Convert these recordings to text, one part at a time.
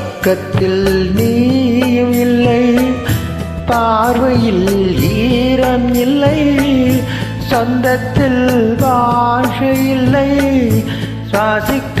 பக்கத்தில் நீயும் இல்லை பார்வையில் ஈரம் இல்லை சொந்தத்தில் பாஷை இல்லை சுவாசிக்க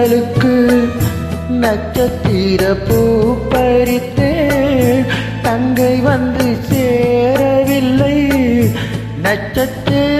கூந்தலுக்கு நட்சத்திர பூ பறித்தேன். தங்கை வந்து சேரவில்லை. நட்சத்திர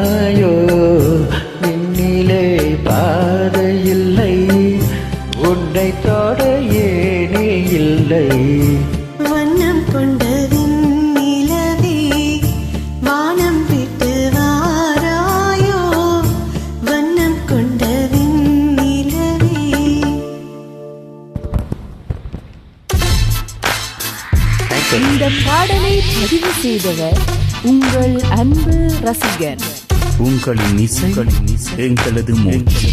இந்த பாடலை பதிவு செய்தவர் உங்கள் அன்பு ரசிகன். உங்களின் இசை. எங்களது மூச்சு.